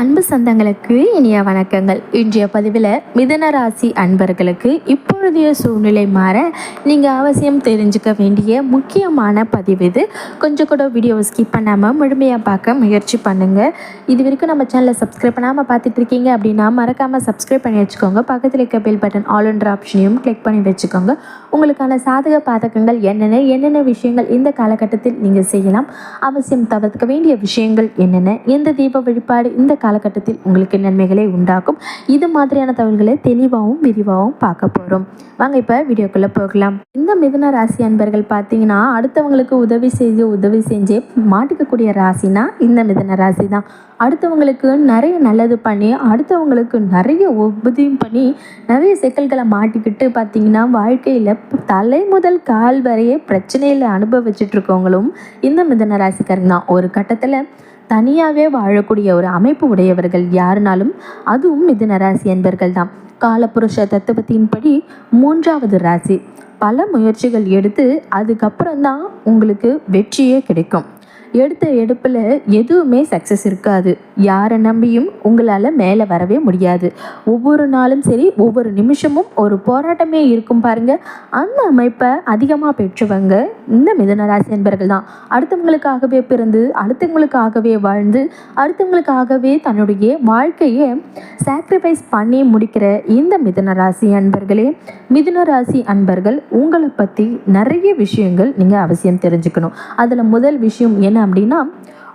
அன்பு சொந்தங்களுக்கு இனிய வணக்கங்கள். இன்றைய பதிவில் மிதன ராசி அன்பர்களுக்கு இப்பொழுதைய சூழ்நிலை மாற நீங்கள் அவசியம் தெரிஞ்சுக்க வேண்டிய முக்கியமான பதிவு இது. கொஞ்சம் கூட வீடியோவை ஸ்கிப் பண்ணாமல் முழுமையாக பார்க்க முயற்சி பண்ணுங்கள் இது வரைக்கும் நம்ம சேனலை சப்ஸ்கிரைப் பண்ணாமல் பார்த்துட்டு இருக்கீங்க அப்படின்னா மறக்காமல் சப்ஸ்கிரைப் பண்ணி வச்சுக்கோங்க. பக்கத்தில் இருக்க பெல் பட்டன் ஆல் ஒன்ற ஆப்ஷனையும் கிளிக் பண்ணி வச்சுக்கோங்க. உங்களுக்கான சாதக பாதகங்கள் என்னென்ன என்னென்ன விஷயங்கள் இந்த காலகட்டத்தில் நீங்கள் செய்யலாம் அவசியம் தவிர்க்க வேண்டிய விஷயங்கள் என்னென்ன எந்த தீப வழிபாடு இந்த காலகட்டத்தில் உங்களுக்கு நன்மைகளை உண்டாக்கும். இது மாதிரியான தகவல்களை தெளிவாகவும் விரிவாகவும் பார்க்க போகிறோம் வாங்க இப்போ வீடியோக்குள்ளே போகலாம். இந்த மிதுன ராசி அன்பர்கள் பார்த்தீங்கன்னா அடுத்தவங்களுக்கு உதவி செய்து உதவி செஞ்சு மாட்டிக்கக்கூடிய ராசினா இந்த மிதன ராசி தான் அடுத்தவங்களுக்கு நிறைய நல்லது பண்ணி அடுத்தவங்களுக்கு நிறைய உபதியும் பண்ணி நிறைய சிக்கல்களை மாட்டிக்கிட்டு பார்த்தீங்கன்னா வாழ்க்கையில் தலை முதல் கால் வரையே பிரச்சனையில் அனுபவிச்சுட்டு இருக்கவங்களும் இந்த மிதன ராசிக்காரங்க தான். ஒரு கட்டத்தில் தனியாகவே வாழக்கூடிய ஒரு அமைப்பு உடையவர்கள் யாருனாலும் அதுவும் மிதுன ராசி என்பர்கள் தான். காலப்புருஷ தத்துவத்தின்படி மூன்றாவது ராசி. பல முயற்சிகள் எடுத்து அதுக்கப்புறம் தான் உங்களுக்கு வெற்றியே கிடைக்கும். எடுத்த எடுப்பில் எதுவுமே சக்ஸஸ் இருக்காது. யாரை நம்பியும் உங்களால் மேலே வரவே முடியாது. ஒவ்வொரு நாளும் சரி ஒவ்வொரு நிமிஷமும் ஒரு போராட்டமே இருக்கும் பாருங்க. அந்த அமைப்பை அதிகமாக பெற்றவங்க இந்த மிதனராசி என்பர்கள் தான். அடுத்தவங்களுக்காகவே பிறந்து அடுத்தவங்களுக்காகவே வாழ்ந்து அடுத்தவங்களுக்காகவே தன்னுடைய வாழ்க்கையை சாக்ரிஃபைஸ் பண்ணி முடிக்கிற இந்த மிதனராசி அன்பர்களே மிதுனராசி அன்பர்கள் உங்களை பற்றி நிறைய விஷயங்கள் நீங்கள் அவசியம் தெரிஞ்சுக்கணும். அதில் முதல் விஷயம் என்ன அப்படின்னா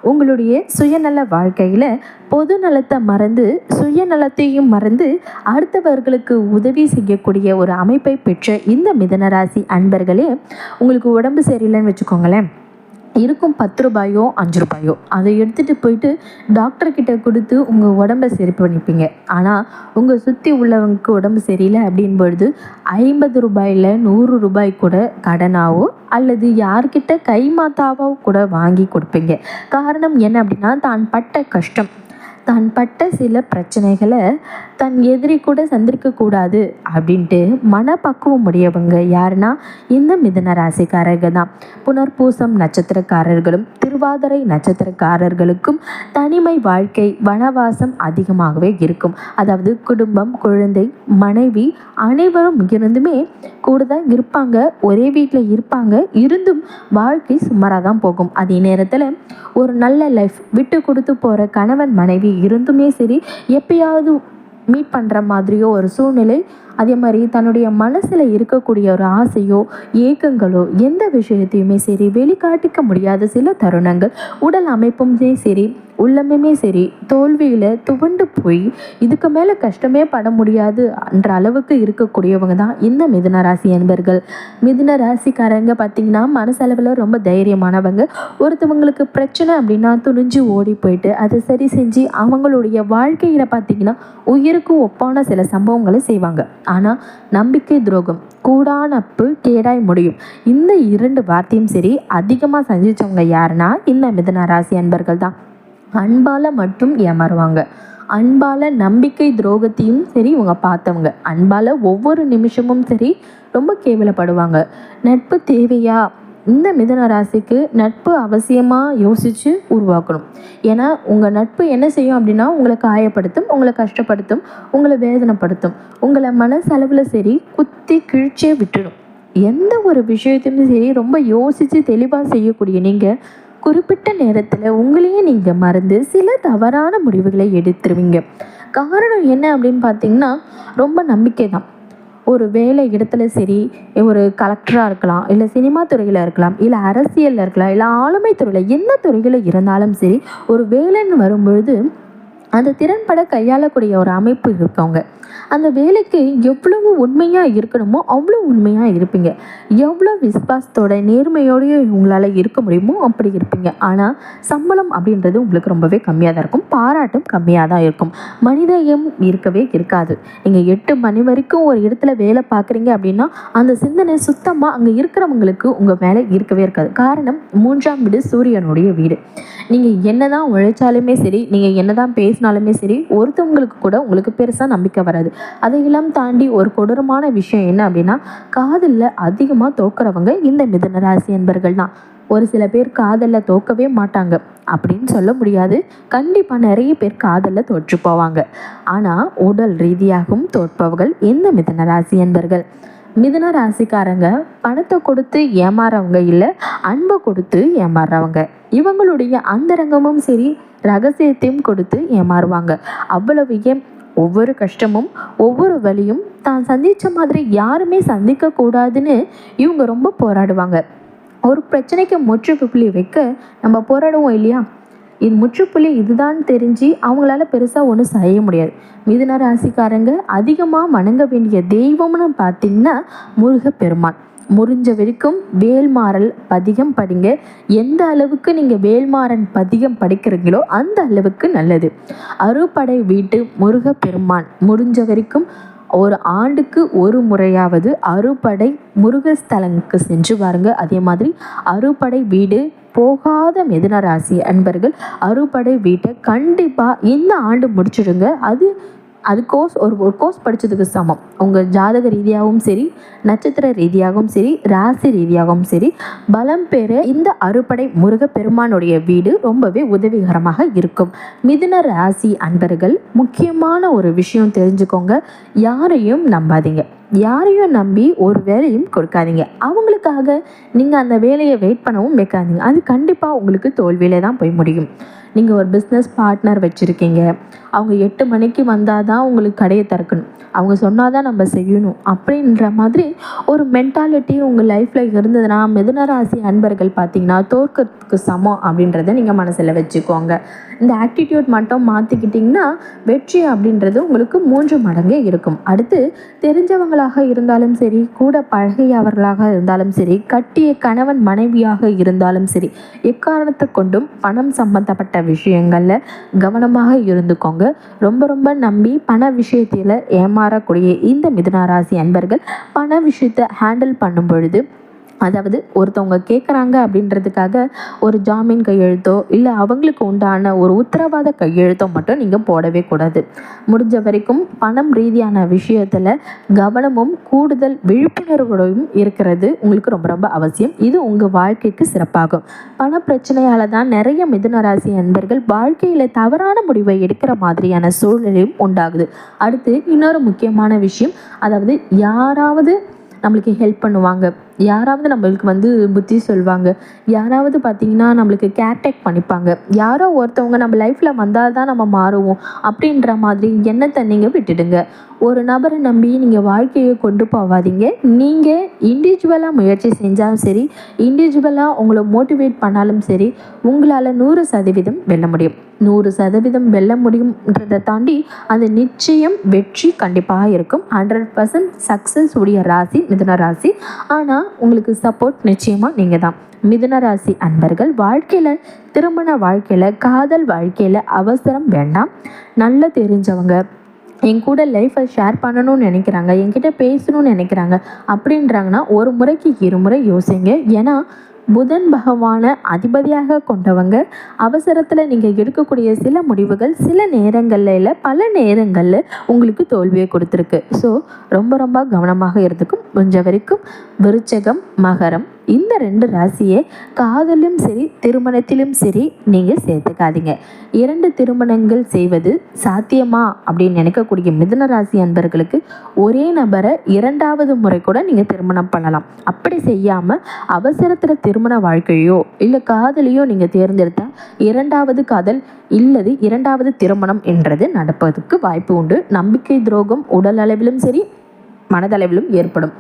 உங்களுடைய சுயநல வாழ்க்கையில் பொது நலத்தை மறந்து சுயநலத்தையும் மறந்து அடுத்தவர்களுக்கு உதவி செய்யக்கூடிய ஒரு அமைப்பை பெற்ற இந்த மிதனராசி அன்பர்களே உங்களுக்கு உடம்பு சரியில்லைன்னு வச்சுக்கோங்களேன். இருக்கும் பத்து ரூபாயோ அஞ்சு ரூபாயோ. அதை எடுத்துகிட்டு போயிட்டு டாக்டர்கிட்ட கொடுத்து உங்கள் உடம்பை சரி பண்ணிப்பீங்க. ஆனால் உங்கள் சுற்றி உள்ளவங்களுக்கு உடம்பு சரியில்லை அப்படின் பொழுது ஐம்பது ரூபாயில் நூறு ரூபாய் கூட கடனாவோ அல்லது யார்கிட்ட கைமாத்தாவோ கூட வாங்கி கொடுப்பீங்க. காரணம் என்ன அப்படின்னா தான் பட்ட கஷ்டம். தான் பட்ட சில பிரச்சனைகளை தன் எதிரி கூட சந்திக்கக்கூடாது அப்படின்ட்டு மனப்பக்குவம் உடையவங்க யாருன்னா இந்த மிதன ராசிக்காரர்கள் தான். புனர்பூசம் நட்சத்திரக்காரர்களும் திருவாதிரை நட்சத்திரக்காரர்களுக்கும் தனிமை வாழ்க்கை வனவாசம் அதிகமாகவே இருக்கும். அதாவது குடும்பம் குழந்தை மனைவி அனைவரும் இருந்துமே கூட தான் இருப்பாங்க ஒரே வீட்டில் இருப்பாங்க இருந்தும் வாழ்க்கை சுமாராக தான் போகும். அதே நேரத்தில் ஒரு நல்ல லைஃப் விட்டு கொடுத்து போகிற கணவன் மனைவி இருந்துமே சரி எப்பயாவது மீட் பண்ணுற மாதிரியோ ஒரு சூழ்நிலை அதே மாதிரி தன்னுடைய மனசில் இருக்கக்கூடிய ஒரு ஆசையோ ஏக்கங்களோ எந்த விஷயத்தையுமே சரி வெளிக்காட்டிக்க முடியாத சில தருணங்கள். உடல் அமைப்புமே சரி உள்ளமுமே சரி தோல்வியில் துவண்டு போய் இதுக்கு மேலே கஷ்டமே பட முடியாது என்ற அளவுக்கு இருக்கக்கூடியவங்க தான் இந்த மிதுன ராசி அன்பர்கள். மிதுன ராசிக்காரங்க பார்த்திங்கன்னா மனசளவில் ரொம்ப தைரியமானவங்க. ஒருத்தவங்களுக்கு பிரச்சனை அப்படின்னா துணிஞ்சு ஓடி போயிட்டு அதை சரி செஞ்சு அவங்களுடைய வாழ்க்கையில் பார்த்திங்கன்னா உயிருக்கு ஒப்பான சில சம்பவங்களை செய்வாங்க. ஆனால் நம்பிக்கை துரோகம் கூடானப்பு கேடாய் முடியும். இந்த இரண்டு வார்த்தையும் சரி அதிகமாக சந்திச்சவங்க யாருன்னா இந்த மிதன ராசி அன்பர்கள் தான். அன்பால் மட்டும் ஏமாறுவாங்க. அன்பால் நம்பிக்கை துரோகத்தையும் சரி இவங்க பார்த்தவங்க. அன்பால் ஒவ்வொரு நிமிஷமும் சரி ரொம்ப கேவலப்படுவாங்க. நட்பு தேவையா? இந்த மிதன ராசிக்கு நட்பு அவசியமாக யோசித்து உருவாக்கணும். ஏன்னா உங்கள் நட்பு என்ன செய்யும் அப்படின்னா உங்களை காயப்படுத்தும் உங்களை கஷ்டப்படுத்தும் உங்களை வேதனைப்படுத்தும். உங்களை மனசளவில் சரி குத்தி கிழிச்சே விட்டுடும். எந்த ஒரு விஷயத்தையும் சரி ரொம்ப யோசித்து தெளிவாக செய்யக்கூடிய நீங்கள் குறிப்பிட்ட நேரத்தில் உங்களையே நீங்கள் மறந்து சில தவறான முடிவுகளை எடுத்துருவீங்க. காரணம் என்ன அப்படின்னு பார்த்தீங்கன்னா ரொம்ப நம்பிக்கை தான் ஒரு வேலை இடத்துல சரி ஒரு கலெக்டராக இருக்கலாம் இல்லை சினிமா துறையில் இருக்கலாம் இல்லை அரசியலில் இருக்கலாம் இல்லை ஆளுமை துறையில் என்ன துறையில் இருந்தாலும் சரி ஒரு வேலைன்னு வரும்பொழுது அந்த திறன்பட கையாளக்கூடிய ஒரு அமைப்பு இருக்கவங்க. அந்த வேலைக்கு எவ்வளவு உண்மையாக இருக்கணுமோ அவ்வளோ உண்மையாக இருப்பீங்க. எவ்வளோ விஸ்வாசத்தோட நேர்மையோடய உங்களால் இருக்க முடியுமோ அப்படி இருப்பீங்க. ஆனால் சம்பளம் அப்படின்றது உங்களுக்கு ரொம்பவே கம்மியாக தான் இருக்கும். பாராட்டும் கம்மியாக தான் இருக்கும். மனிதயம் இருக்கவே இருக்காது. நீங்கள் எட்டு மணி வரைக்கும் ஒரு இடத்துல வேலை பார்க்குறீங்க அப்படின்னா அந்த சிந்தனை சுத்தமாக அங்கே இருக்கிறவங்களுக்கு உங்கள் வேலை இருக்கவே இருக்காது. காரணம் மூன்றாம் வீடு சூரியனுடைய வீடு. நீங்கள் என்ன தான் உழைச்சாலுமே சரி நீங்கள் என்ன தான் பேசினாலுமே சரி ஒருத்தவங்களுக்கு கூட உங்களுக்கு பெருசாக நம்பிக்கை வராது. அதையெல்லாம் தாண்டி ஒரு கொடூரமான விஷயம் என்ன அப்படின்னா காதலில் அதிகமாக தோக்குறவங்க இந்த மிதன ராசி என்பர்கள் தான். ஒரு சில பேர் காதலில் தோக்கவே மாட்டாங்க அப்படின்னு சொல்ல முடியாது. கண்டிப்பாக நிறைய பேர் காதலில் தோற்று போவாங்க. ஆனால் உடல் ரீதியாகவும் தோற்பவர்கள் இந்த மிதன ராசி என்பர்கள். மிதுன ராசிக்காரங்க பணத்தை கொடுத்து ஏமாறவங்க இல்லை அன்பை கொடுத்து ஏமாறுறவங்க இவங்களுடைய அந்தரங்கமும் சரி ரகசியத்தையும் கொடுத்து ஏமாறுவாங்க. அவ்வளவு ஏன்? ஒவ்வொரு கஷ்டமும் ஒவ்வொரு வழியும் தான் சந்தித்த மாதிரி யாருமே சந்திக்கக்கூடாதுன்னு இவங்க ரொம்ப போராடுவாங்க. ஒரு பிரச்சனைக்கு முற்றுப்புள்ளி வைக்க நம்ம போராடுவோம் இல்லையா? இது முற்றுப்புள்ளி இதுதான் தெரிஞ்சு அவங்களால பெருசாக ஒன்றும் செய்ய முடியாது. மிதுன ராசிக்காரங்க அதிகமாக வணங்க வேண்டிய தெய்வம்னு பார்த்திங்கன்னா முருகப்பெருமான். முடிஞ்ச வரைக்கும் வேல்மாறல் பதிகம் படிங்க. எந்த அளவுக்கு நீங்கள் வேல்மாறன் பதிகம் படிக்கிறீங்களோ அந்த அளவுக்கு நல்லது. அறுபடை வீட்டு முருகப்பெருமான் முடிஞ்ச வரைக்கும் ஒரு ஆண்டுக்கு ஒரு முறையாவது அறுபடை முருகஸ்தலங்களுக்கு சென்று பாருங்க அதே மாதிரி அறுபடை வீடு போகாத மிதுன ராசி அன்பர்கள் அறுபடை வீட்டை கண்டிப்பாக இந்த ஆண்டு முடிச்சிடுங்க. அது அது கோர்ஸ் ஒரு ஒரு கோர்ஸ் படித்ததுக்கு சமம். உங்கள் ஜாதக ரீதியாகவும் சரி நட்சத்திர ரீதியாகவும் சரி ராசி ரீதியாகவும் சரி பலம் பெற இந்த அறுபடை முருகப்பெருமானுடைய வீடு ரொம்பவே உதவிகரமாக இருக்கும். மிதுன ராசி அன்பர்கள் முக்கியமான ஒரு விஷயம் தெரிஞ்சுக்கோங்க. யாரையும் நம்பாதீங்க. யாரையும் நம்பி ஒரு வேலையும் கொடுக்காதீங்க. அவங்களுக்காக நீங்கள் அந்த வேலையை வெயிட் பண்ணவும் வைக்காதீங்க. அது கண்டிப்பாக உங்களுக்கு தோல்வியிலே தான் போய் முடியும். நீங்கள் ஒரு பிஸ்னஸ் பார்ட்னர் வச்சுருக்கீங்க. அவங்க எட்டு மணிக்கு வந்தால் தான் உங்களுக்கு கடையை திறக்கணும். அவங்க சொன்னால் தான் நம்ம செய்யணும். அப்படின்ற மாதிரி ஒரு மென்டாலிட்டி உங்கள் லைஃப்பில் இருந்ததுன்னா மிதுனராசி அன்பர்கள் பார்த்தீங்கன்னா தோற்கிறதுக்கு சமம் அப்படின்றத நீங்கள் மனசில் வச்சுக்கோங்க. இந்த ஆட்டிடியூட் மட்டும் மாற்றிக்கிட்டிங்கன்னா வெற்றி அப்படின்றது உங்களுக்கு மூன்று மடங்கு இருக்கும். அடுத்து தெரிஞ்சவங்களாக இருந்தாலும் சரி கூட பழகியவர்களாக இருந்தாலும் சரி கட்டிய கணவன் மனைவியாக இருந்தாலும் சரி எக்காரணத்தை கொண்டும் பணம் சம்பந்தப்பட்ட விஷயங்களில் கவனமாக இருந்துக்கோங்க. ரொம்ப ரொம்ப நம்பி பண விஷயத்தில் ஏமாறக்கூடிய இந்த மிதுன ராசி அன்பர்கள் பண விஷயத்தை ஹேண்டில் பண்ணும் பொழுது அதாவது ஒருத்தவங்க கேட்குறாங்க அப்படின்றதுக்காக ஒரு ஜாமீன் கையெழுத்தோ இல்லை அவங்களுக்கு உண்டான ஒரு உத்தரவாத கையெழுத்தோ மட்டும் நீங்கள் போடவே கூடாது. முடிஞ்ச வரைக்கும் பணம் ரீதியான விஷயத்தில் கவனமும் கூடுதல் விழிப்புணர்வோடையும் இருக்கிறது உங்களுக்கு ரொம்ப ரொம்ப அவசியம். இது உங்கள் வாழ்க்கைக்கு சிறப்பாகும். பண பிரச்சனையால் தான் நிறைய மிதுனராசி நண்பர்கள் அன்பர்கள் வாழ்க்கையில் தவறான முடிவை எடுக்கிற மாதிரியான சூழ்நிலையும் உண்டாகுது. அடுத்து இன்னொரு முக்கியமான விஷயம் அதாவது யாராவது நம்மளுக்கு ஹெல்ப் பண்ணுவாங்க. யாராவது நம்மளுக்கு வந்து புத்தி சொல்லுவாங்க யாராவது பார்த்திங்கன்னா நம்மளுக்கு கேர்டேக் பண்ணிப்பாங்க. யாரோ ஒருத்தவங்க நம்ம லைஃப்பில் வந்தால் தான் நம்ம மாறுவோம். அப்படின்ற மாதிரி எண்ணத்தை நீங்கள் விட்டுடுங்க. ஒரு நபரை நம்பி நீங்கள் வாழ்க்கையை கொண்டு போகாதீங்க நீங்கள் இண்டிவிஜுவலாக முயற்சி செஞ்சாலும் சரி இண்டிவிஜுவலாக உங்களை மோட்டிவேட் பண்ணாலும் சரி உங்களால் நூறு சதவீதம் வெல்ல முடியும். நூறு சதவீதம் வெல்ல முடியும்ன்றதை தாண்டி அது நிச்சயம் வெற்றி கண்டிப்பாக இருக்கும். ஹண்ட்ரட் பர்சன்ட் சக்ஸஸ் உடைய ராசி மிதுன ராசி. ஆனால் உங்களுக்கு சப்போர்ட் நிச்சயமாக நீங்கள் தான். மிதுன ராசி அன்பர்கள் வாழ்க்கையில் திருமண வாழ்க்கையில் காதல் வாழ்க்கையில் அவசரம் வேண்டாம். நல்லா தெரிஞ்சவங்க என் கூட லைஃப்பை ஷேர் பண்ணணும்னு நினைக்கிறாங்க என்கிட்ட பேசணும்னு நினைக்கிறாங்க அப்படின்றாங்கன்னா ஒரு முறைக்கு இருமுறை யோசிங்க. ஏன்னா புதன் பகவானை அதிபதியாக கொண்டவங்க. அவசரத்தில் நீங்கள் எடுக்கக்கூடிய சில முடிவுகள் சில நேரங்களில் இல்லை பல நேரங்களில் உங்களுக்கு தோல்வியை கொடுத்துருக்கு. ஸோ ரொம்ப ரொம்ப கவனமாக இருந்துக்கும். முடிஞ்ச வரைக்கும் விருச்சகம் மகரம் இந்த ரெண்டு ராசியை காதலும் சரி திருமணத்திலும் சரி நீங்கள் சேர்த்துக்காதீங்க. இரண்டு திருமணங்கள் செய்வது சாத்தியமா அப்படின்னு நினைக்கக்கூடிய மிதுன ராசி அன்பர்களுக்கு ஒரே நபரை இரண்டாவது முறை கூட நீங்கள் திருமணம் பண்ணலாம். அப்படி செய்யாமல் அவசரத்தில் திருமண வாழ்க்கையோ இல்லை காதலையோ நீங்கள் தேர்ந்தெடுத்தால் இரண்டாவது காதல் இல்லது இரண்டாவது திருமணம் என்றது நடப்பதற்கு வாய்ப்பு உண்டு. நம்பிக்கை துரோகம் உடல் அளவிலும் சரி மனதளவிலும் ஏற்படும்.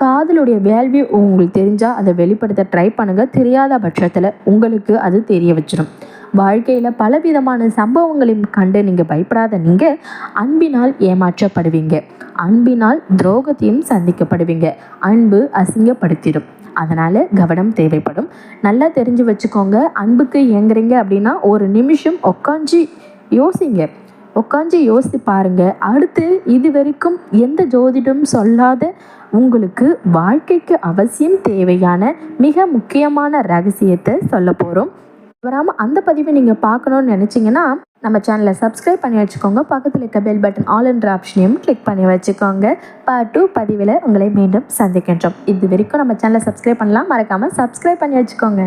காதலுடைய வேல்வியூ உங்களுக்கு தெரிஞ்சால் அதை வெளிப்படுத்த ட்ரை பண்ணுங்கள் தெரியாத பட்சத்தில் உங்களுக்கு அது தெரிய வச்சிடும் வாழ்க்கையில் பலவிதமான சம்பவங்களையும் கண்டு நீங்கள் பயப்படாத நீங்கள் அன்பினால் ஏமாற்றப்படுவீங்க. அன்பினால் துரோகத்தையும் சந்திக்கப்படுவீங்க. அன்பு அசிங்கப்படுத்திடும். அதனால் கவனம் தேவைப்படும். நல்லா தெரிஞ்சு வச்சுக்கோங்க. அன்புக்கு இயங்குறீங்க அப்படின்னா ஒரு நிமிஷம் உக்காஞ்சி யோசிங்க. உட்காந்து யோசித்து பாருங்க. அடுத்து இது வரைக்கும் எந்த ஜோதிடம் சொல்லாத உங்களுக்கு வாழ்க்கைக்கு அவசியம் தேவையான மிக முக்கியமான ரகசியத்தை சொல்ல போகிறோம் வராமல் அந்த பதிவை நீங்கள் பார்க்கணுன்னு நினச்சிங்கன்னா நம்ம சேனலை சப்ஸ்கிரைப் பண்ணி வச்சுக்கோங்க. பக்கத்தில் இருக்க பெல் பட்டன் ஆல் என்ற ஆப்ஷனையும் கிளிக் பண்ணி வச்சுக்கோங்க. பார்ட் டூ பதிவில் உங்களை மீண்டும் சந்திக்கின்றோம். இது வரைக்கும் நம்ம சேனலை சப்ஸ்கிரைப் பண்ணலாம். மறக்காமல் சப்ஸ்கிரைப் பண்ணி வச்சுக்கோங்க.